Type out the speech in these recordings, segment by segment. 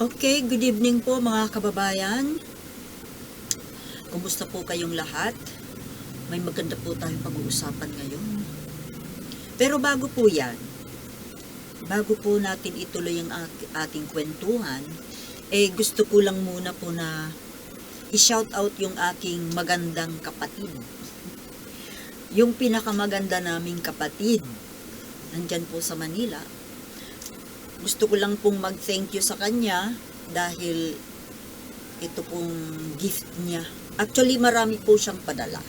Okay, good evening po mga kababayan. Kumusta po kayong lahat? May maganda po tayong pag-uusapan ngayon. Pero bago po yan, bago po natin ituloy ang at- ating kwentuhan, eh gusto ko lang muna po na i-shout out yung aking magandang kapatid. Yung pinakamaganda naming kapatid, nandyan po sa Manila, gusto ko lang pong mag-thank you sa kanya dahil ito pong gift niya. Actually, marami po siyang padala.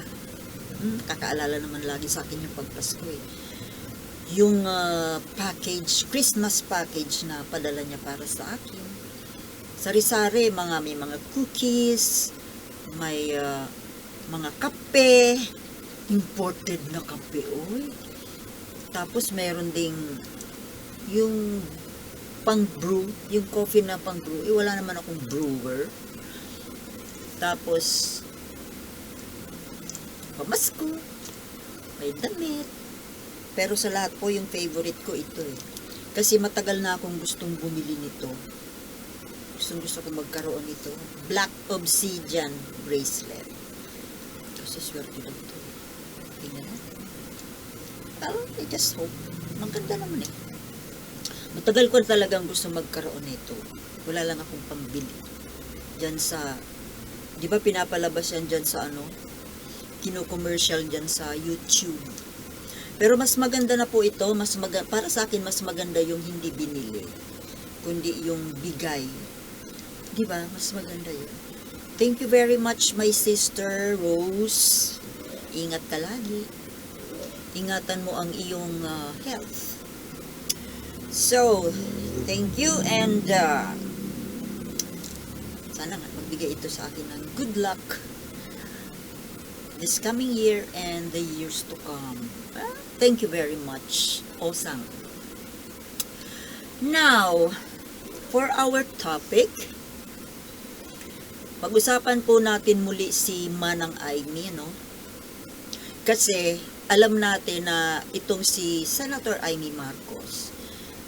Hmm, kakaalala naman lagi sa akin yung pagpasko eh. Yung ah, package, Christmas package na padala niya para sa akin. Sari-sari, mga, may mga cookies, may ah, mga kape, imported na kape, oy. Tapos meron ding yung pang brew, yung coffee na pang brew, eh wala naman akong brewer. Tapos, pamasko, may damit. Pero sa lahat po, yung favorite ko ito eh. Kasi matagal na akong gustong bumili nito. Gustong gusto ko magkaroon nito. Black Obsidian bracelet. Kasi swerte lang ito. Tingnan natin. Well, I just hope. Maganda naman eh. Matagal ko talagang gusto magkaroon nito. Wala lang akong pambili. Diyan sa, di ba pinapalabas yan dyan sa ano? Kino-commercial dyan sa YouTube. Pero mas maganda na po ito, mas maga- para sa akin mas maganda yung hindi binili, kundi yung bigay. Di ba? Mas maganda yun. Thank you very much my sister Rose. Ingat ka lagi. Ingatan mo ang iyong ah, health. So, thank you and uh, sana nga magbigay ito sa akin ng good luck this coming year and the years to come. Ah, thank you very much, Osang. Now, for our topic, pag-usapan po natin muli si Manang Aimee, no? Kasi alam natin na itong si Senator Amy Marcos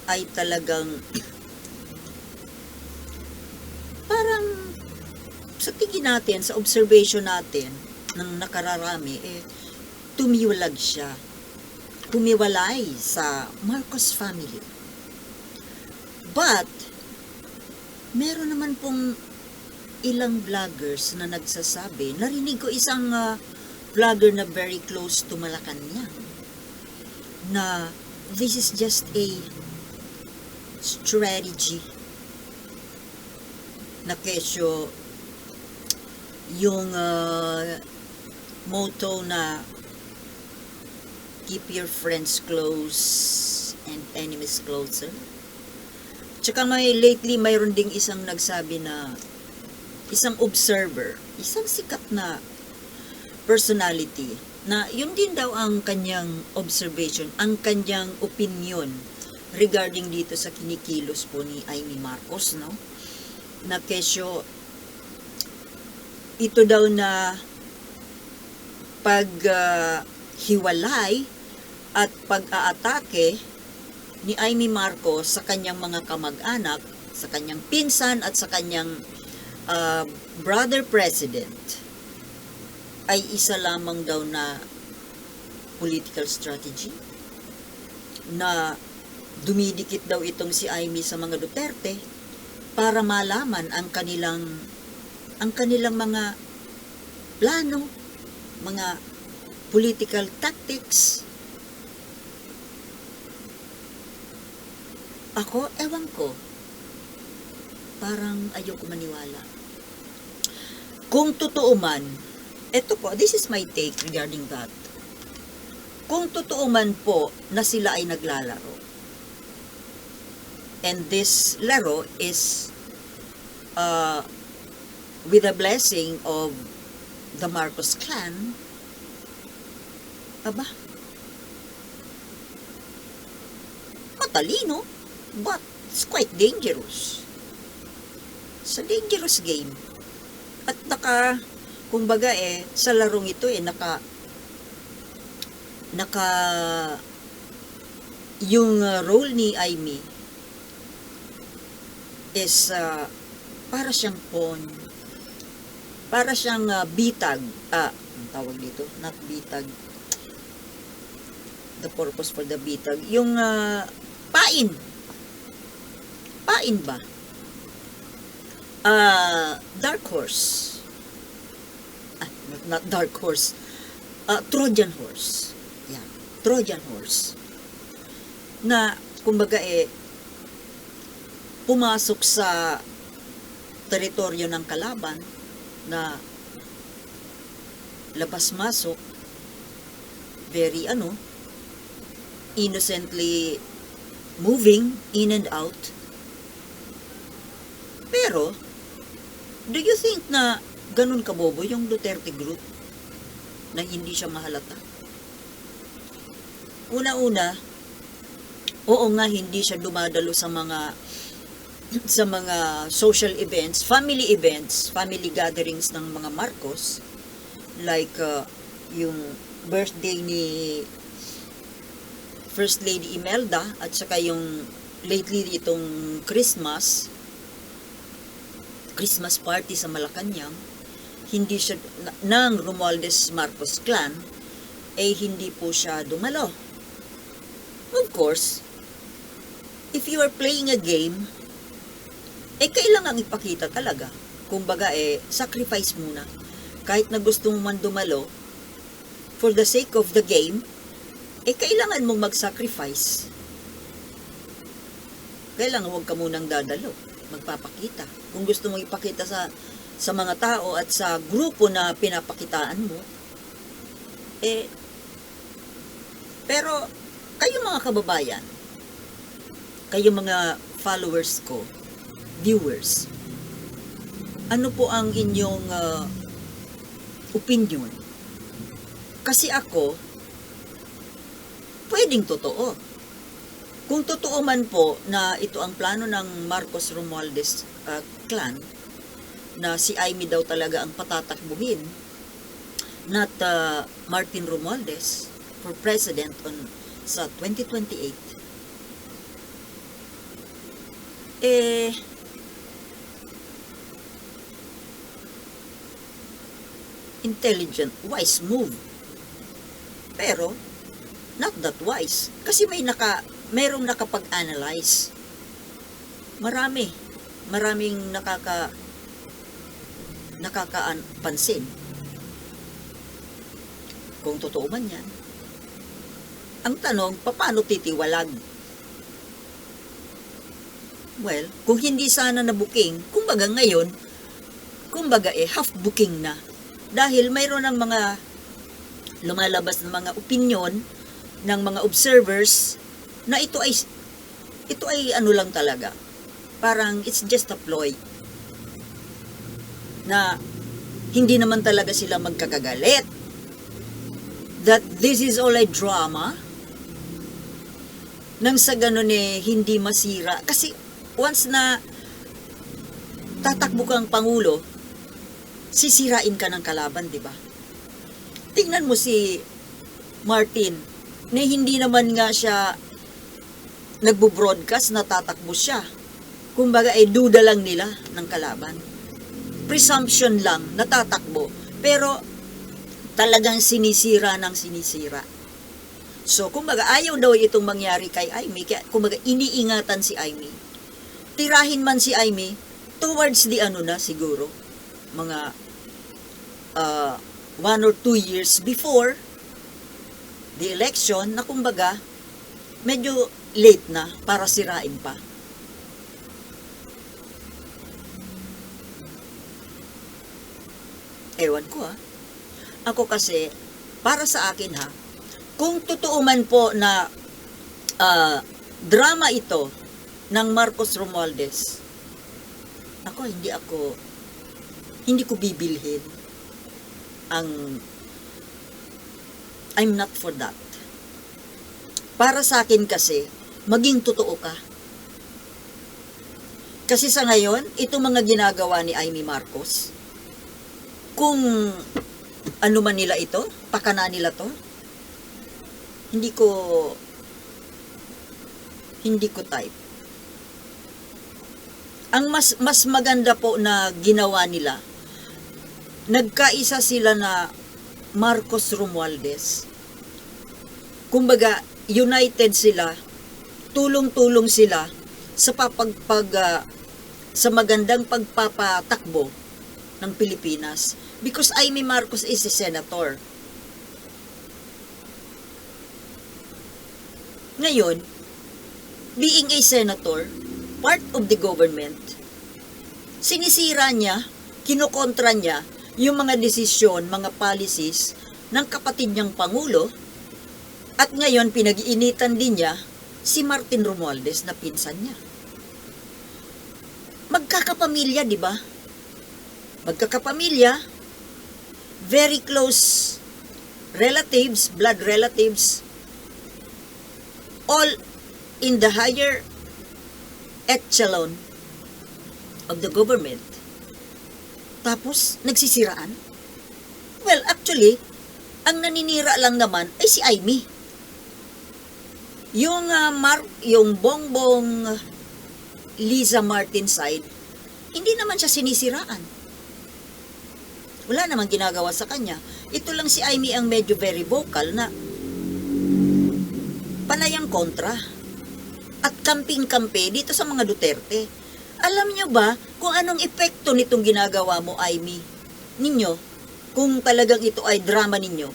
ay talagang parang sa tingin natin, sa observation natin ng nakararami, eh, tumiwalag siya. Tumiwalay sa Marcos family. But, meron naman pong ilang vloggers na nagsasabi, narinig ko isang ah, vlogger na very close to Malacanang na this is just a strategy na kesyo yung ah, motto na keep your friends close and enemies closer. Tsaka may lately mayroon ding isang nagsabi na isang observer, isang sikat na personality na yun din daw ang kanyang observation, ang kanyang opinion regarding dito sa kinikilos po ni Amy Marcos, no? Na kesyo ito daw na pag ah, hiwalay at pag-aatake ni Amy Marcos sa kanyang mga kamag-anak, sa kanyang pinsan at sa kanyang ah, brother president ay isa lamang daw na political strategy na dumidikit daw itong si Amy sa mga Duterte para malaman ang kanilang ang kanilang mga plano, mga political tactics. Ako, ewan ko. Parang ayoko maniwala. Kung totoo man, eto po, this is my take regarding that. Kung totoo man po na sila ay naglalaro, and this laro is uh, with the blessing of the Marcos clan, aba, matalino, but it's quite dangerous. It's dangerous game. At naka, kumbaga eh, sa larong ito eh, naka, naka, yung uh, role ni Amy is uh, para siyang pawn. Para siyang uh, bitag. Ah, ang tawag dito? Not bitag. The purpose for the bitag. Yung uh, pain. Pain ba? Ah, dark horse. Ah, not, dark horse. Ah, Trojan horse. Yeah, Trojan horse. Na, kumbaga eh, pumasok sa teritoryo ng kalaban na labas-masok very ano innocently moving in and out. Pero do you think na ganun kabobo yung Duterte group na hindi siya mahalata? Una-una oo nga hindi siya dumadalo sa mga sa mga social events, family events, family gatherings ng mga Marcos, like uh, yung birthday ni First Lady Imelda at saka yung lately itong Christmas, Christmas party sa Malacanang, hindi siya, ng Romualdez Marcos clan, eh hindi po siya dumalo. Of course, if you are playing a game, eh kailangan ipakita talaga. Kumbaga eh, sacrifice muna. Kahit na gusto mo man dumalo, for the sake of the game, eh kailangan mong mag-sacrifice. Kailangan huwag ka munang dadalo, magpapakita. Kung gusto mong ipakita sa sa mga tao at sa grupo na pinapakitaan mo, eh, pero kayo mga kababayan, kayo mga followers ko, viewers, ano po ang inyong uh, opinion? Kasi ako, pwedeng totoo. Kung totoo man po na ito ang plano ng Marcos Romualdez uh, clan, na si Amy daw talaga ang patatakbuhin, not uh, Martin Romualdez for president on sa 2028, eh, intelligent, wise move. Pero, not that wise. Kasi may naka, merong nakapag-analyze. Marami. Maraming nakaka, nakakapansin. Kung totoo man yan. Ang tanong, paano titiwalag? Well, kung hindi sana na booking, kumbaga ngayon, kumbaga eh, half booking na dahil mayroon ng mga lumalabas ng mga opinion ng mga observers na ito ay ito ay ano lang talaga. Parang it's just a ploy na hindi naman talaga sila magkakagalit. That this is all a drama. Nang sa ganun eh hindi masira. Kasi once na tatakbo kang pangulo sisirain ka ng kalaban, di ba? Tingnan mo si Martin, na hindi naman nga siya nagbo-broadcast, natatakbo siya. Kumbaga, eh, duda lang nila ng kalaban. Presumption lang, natatakbo. Pero, talagang sinisira ng sinisira. So, kumbaga, ayaw daw itong mangyari kay Aimee. Kaya, kumbaga, iniingatan si Aimee. Tirahin man si Aimee, towards the ano na siguro, mga uh, one or two years before the election na kumbaga medyo late na para sirain pa. Ewan ko ha. Ako kasi, para sa akin ha, kung totoo man po na uh, drama ito ng Marcos Romualdez, ako hindi ako hindi ko bibilhin ang I'm not for that. Para sa akin kasi, maging totoo ka. Kasi sa ngayon, itong mga ginagawa ni Amy Marcos, kung ano man nila ito, pakana nila to, hindi ko hindi ko type. Ang mas mas maganda po na ginawa nila, nagkaisa sila na Marcos Romualdez. Kumbaga, united sila, tulong-tulong sila sa papagpag ah, sa magandang pagpapatakbo ng Pilipinas because Amy Marcos is a senator. Ngayon, being a senator, part of the government, sinisira niya, kinokontra niya yung mga desisyon, mga policies ng kapatid niyang Pangulo at ngayon pinag-iinitan din niya si Martin Romualdez na pinsan niya. Magkakapamilya, di ba? Magkakapamilya, very close relatives, blood relatives, all in the higher echelon of the government. Tapos, nagsisiraan? Well, actually, ang naninira lang naman ay si Amy. Yung ah, Mar- yung bongbong Liza Martin side, hindi naman siya sinisiraan. Wala namang ginagawa sa kanya. Ito lang si Amy ang medyo very vocal na panayang kontra at kamping-kampe dito sa mga Duterte. Alam nyo ba kung anong epekto nitong ginagawa mo, Amy? Ninyo, kung talagang ito ay drama ninyo.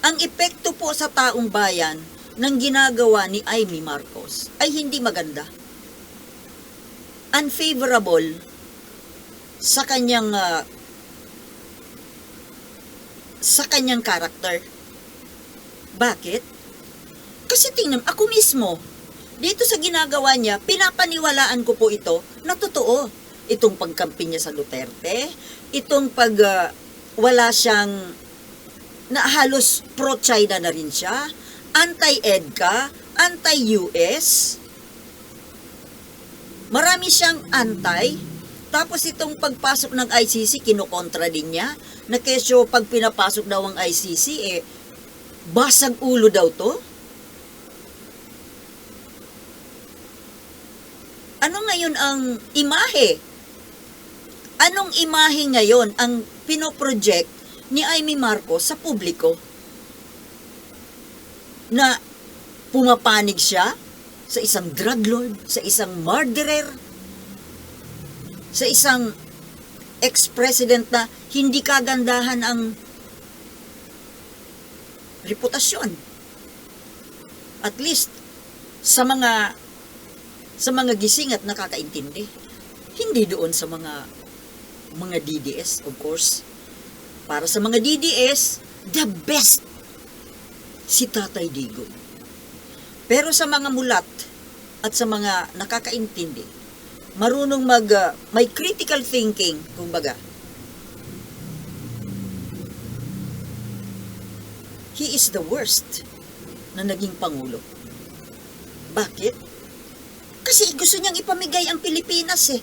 Ang epekto po sa taong bayan ng ginagawa ni Amy Marcos ay hindi maganda. Unfavorable sa kanyang ah, sa kanyang karakter. Bakit? Kasi tingnan, ako mismo, dito sa ginagawa niya, pinapaniwalaan ko po ito na totoo. Itong pagkampi niya sa Duterte, itong pag ah, wala siyang na halos pro-China na rin siya, anti-EDCA, anti-US, marami siyang anti, tapos itong pagpasok ng ICC, kinokontra din niya, na kesyo pag pinapasok daw ang ICC, eh, basag ulo daw to? Ano ngayon ang imahe? Anong imahe ngayon ang pinoproject ni Amy Marcos sa publiko? Na pumapanig siya sa isang drug lord, sa isang murderer, sa isang ex-president na hindi kagandahan ang reputasyon. At least sa mga sa mga gising at nakakaintindi. Hindi doon sa mga mga DDS, of course. Para sa mga DDS, the best si Tatay Digong. Pero sa mga mulat at sa mga nakakaintindi, marunong mag uh, may critical thinking, kumbaga. He is the worst na naging pangulo. Bakit? Kasi gusto niyang ipamigay ang Pilipinas eh.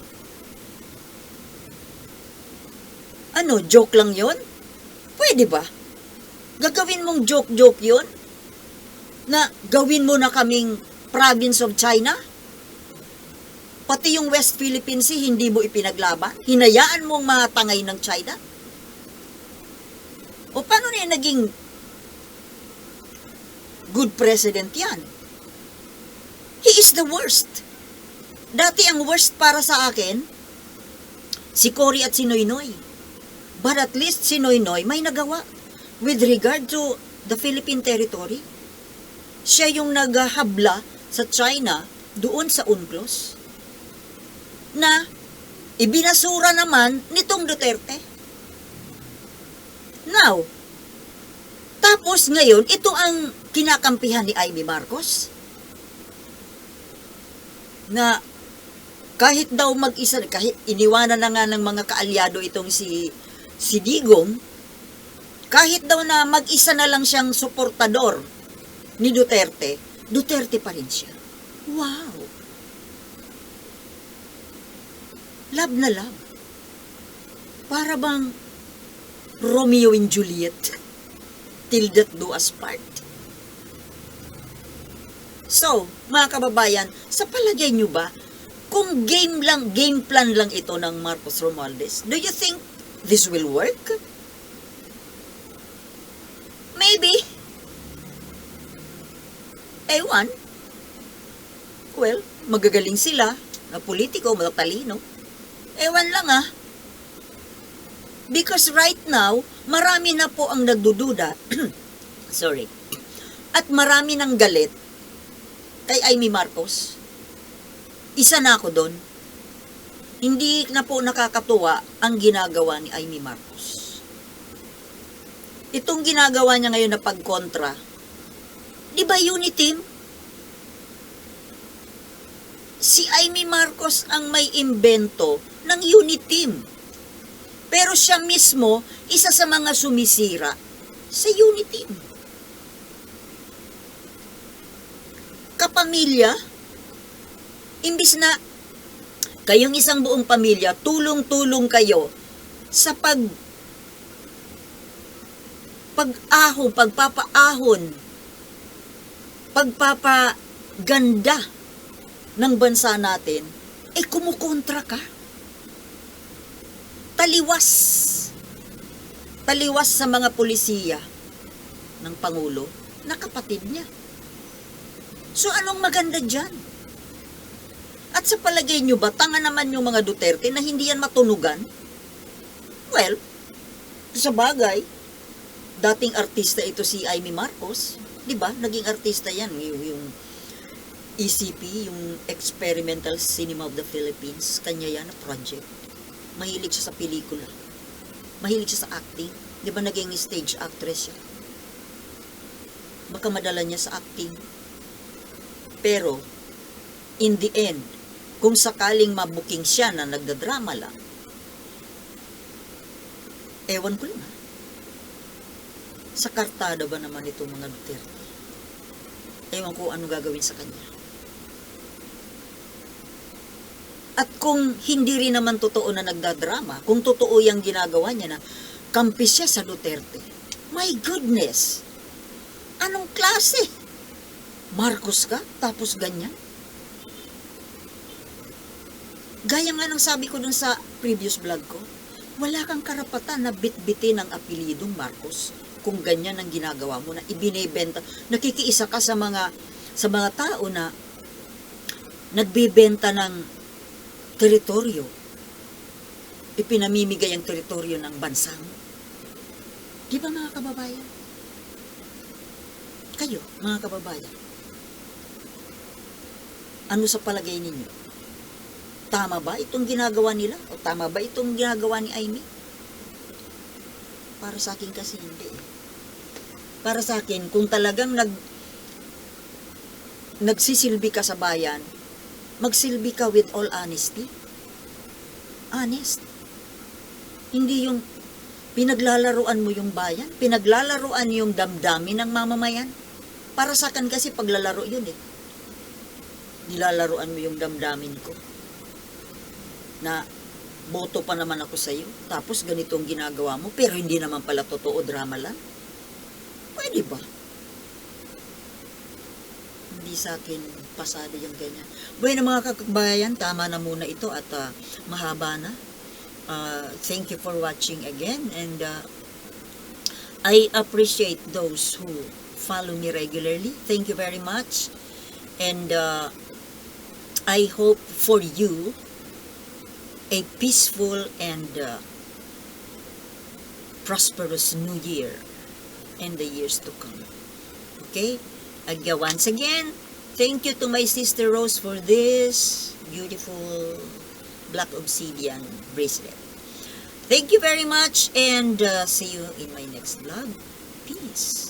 Ano, joke lang yon? Pwede ba? Gagawin mong joke-joke yon? Na gawin mo na kaming province of China? Pati yung West Philippine Sea, hindi mo ipinaglaban? Hinayaan mong matangay ng China? O paano na naging good president yan? He is the worst. Dati ang worst para sa akin, si Cory at si Noynoy. But at least si Noynoy may nagawa with regard to the Philippine territory. Siya yung naghabla sa China doon sa UNCLOS na ibinasura naman nitong Duterte. Now, tapos ngayon, ito ang kinakampihan ni Amy Marcos na kahit daw mag-isa, kahit iniwanan na nga ng mga kaalyado itong si, si Digong, kahit daw na mag-isa na lang siyang suportador ni Duterte, Duterte pa rin siya. Wow! Love na love. Para bang Romeo and Juliet till death do us part. So, mga kababayan, sa palagay nyo ba, Kung game lang, game plan lang ito ng Marcos Romualdez, do you think this will work? Maybe. Ewan. Well, magagaling sila na politiko, matatalino. Ewan lang ah. Because right now, marami na po ang nagdududa. Sorry. At marami ng galit kay Amy Marcos. Isa na ako doon. Hindi na po nakakatuwa ang ginagawa ni Amy Marcos. Itong ginagawa niya ngayon na pagkontra, di ba unity? Si Amy Marcos ang may imbento ng unity. Pero siya mismo, isa sa mga sumisira sa unity. Kapamilya, imbis na kayong isang buong pamilya, tulong-tulong kayo sa pag pag-ahon, pagpapaahon, pagpapaganda ng bansa natin, eh kumukontra ka. Taliwas. Taliwas sa mga polisiya ng Pangulo na kapatid niya. So anong maganda dyan? At sa palagay nyo ba, tanga naman yung mga Duterte na hindi yan matunugan? Well, sa bagay, dating artista ito si Amy Marcos, di ba? Naging artista yan, yung, yung ECP, yung Experimental Cinema of the Philippines, kanya yan na project. Mahilig siya sa pelikula. Mahilig siya sa acting. Di ba naging stage actress siya? Baka madala niya sa acting. Pero, in the end, kung sakaling mabuking siya na nagdadrama lang, ewan ko ah. Sa kartada ba naman itong mga Duterte? Ewan ko ano gagawin sa kanya. At kung hindi rin naman totoo na nagdadrama, kung totoo yung ginagawa niya na kampis siya sa Duterte, my goodness! Anong klase? Marcos ka? Tapos ganyan? Gaya nga ng sabi ko dun sa previous vlog ko, wala kang karapatan na bitbitin ang apelidong Marcos kung ganyan ang ginagawa mo na ibinebenta nakikiisa ka sa mga sa mga tao na nagbebenta ng teritoryo. Ipinamimigay ang teritoryo ng bansa mo. Di ba mga kababayan? Kayo mga kababayan ano sa palagay ninyo tama ba itong ginagawa nila o tama ba itong ginagawa ni Amy para sa akin kasi hindi. eh. Para sa akin, kung talagang nag nagsisilbi ka sa bayan, magsilbi ka with all honesty. Honest. Hindi yung pinaglalaruan mo yung bayan, pinaglalaruan yung damdamin ng mamamayan. Para sa akin kasi paglalaro yun eh. Nilalaruan mo yung damdamin ko. Na boto pa naman ako sa iyo, tapos ganito ang ginagawa mo, pero hindi naman pala totoo, drama lang. Pwede ba? Hindi sa akin pasado yung ganyan. Bueno mga kakbayan, tama na muna ito at ah, mahaba na. Ah, thank you for watching again and ah, I appreciate those who follow me regularly. Thank you very much. And uh, I hope for you a peaceful and uh, prosperous new year and the years to come. Okay? Again, once again, thank you to my sister Rose for this beautiful black obsidian bracelet. Thank you very much and uh, see you in my next vlog. Peace.